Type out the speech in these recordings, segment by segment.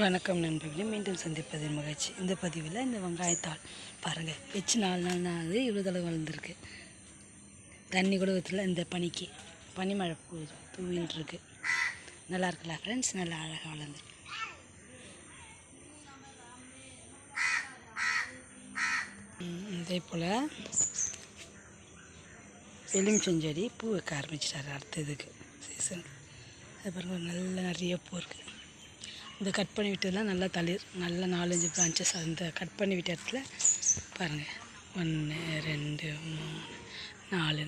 வணக்கம் நண்பர்களே மீண்டும் சந்திப்பதில் மகிழ்ச்சி. இந்த பதிவில் இந்த வெங்காயத்தாள் பாருங்கள் வச்சு நாலு நாள் ஆகுது இவ்வளோ தடவை வளர்ந்துருக்கு. தண்ணி கூட ஊற்றல இந்த பனிக்கு. பனிமழை பூ தூவின்னு இருக்கு நல்லா இருக்குல்ல ஃப்ரெண்ட்ஸ் நல்லா அழகாக வளர்ந்துருக்கு இதே போல் எலுமிச்சஞ்செடி பூ வைக்க ஆரம்பிச்சிட்டாரு அடுத்த இதுக்கு சீசன் அது பாருங்கள் நல்ல நிறைய பூ இருக்குது இந்த கட் பண்ணி விட்டதெல்லாம் நல்லா தளிர் நல்லா நாலஞ்சு பிரான்ச்சஸ் அந்த கட் பண்ணி விட்ட இடத்துல பாருங்கள் ஒன்று ரெண்டு மூணு நாலு.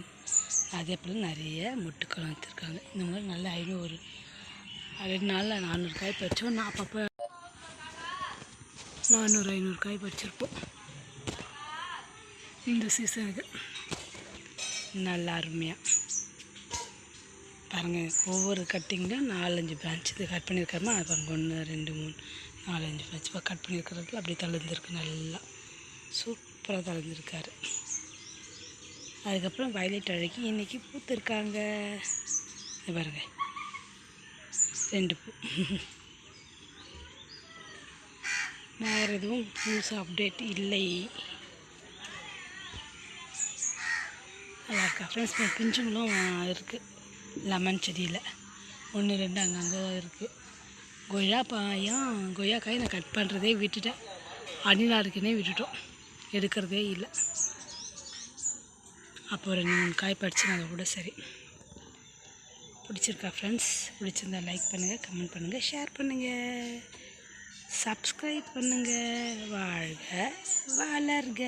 அதே போல் நிறைய மொட்டுக்கள் வச்சுருக்காங்க இந்த மாதிரி நல்ல ஐநூறு ரெண்டு நாளில் நானூறு காய் பறிச்சோம். நான் அப்பப்போ நானூறு ஐநூறு காய் பறிச்சிருப்போம். இந்த சீசனுக்கு நல்லா அருமையாக பாருங்கள் ஒவ்வொரு கட்டிங்லையும் நாலஞ்சு பிரான்ச் இது கட் பண்ணியிருக்காருமா அது ஒன்று ரெண்டு மூணு நாலஞ்சு பிரான்ச் இப்போ கட் பண்ணியிருக்கிறதுல அப்படியே தழுந்துருக்கு நல்லா. சூப்பராக தழுந்துருக்காரு அதுக்கப்புறம் வயலட் அழகி இன்றைக்கி பூத்துருக்காங்க. இது பாருங்க. ரெண்டு பூ. வேறு எதுவும் புதுசாக அப்டேட் இல்லை. நல்லா இருக்கா? ஃப்ரெண்ட்ஸ் பிஞ்சுங்களும் இருக்குது லெமன் செடியில். ஒன்று ரெண்டு அங்கங்கே இருக்குது கொய்யா பாயம் கொய்யாக்காய் நான் கட் பண்ணுறதே விட்டுட்டேன். அணிலா இருக்குன்னே விட்டுட்டோம். எடுக்கிறதே இல்லை. அப்போ ரெண்டு மூணு காய் படிச்சுனாங்க கூட சரி. பிடிச்சிருக்கா ஃப்ரெண்ட்ஸ் பிடிச்சிருந்தா லைக் பண்ணுங்கள் கமெண்ட் பண்ணுங்கள் ஷேர் பண்ணுங்கள் சப்ஸ்கிரைப் பண்ணுங்கள் வாழ்க வளர்க.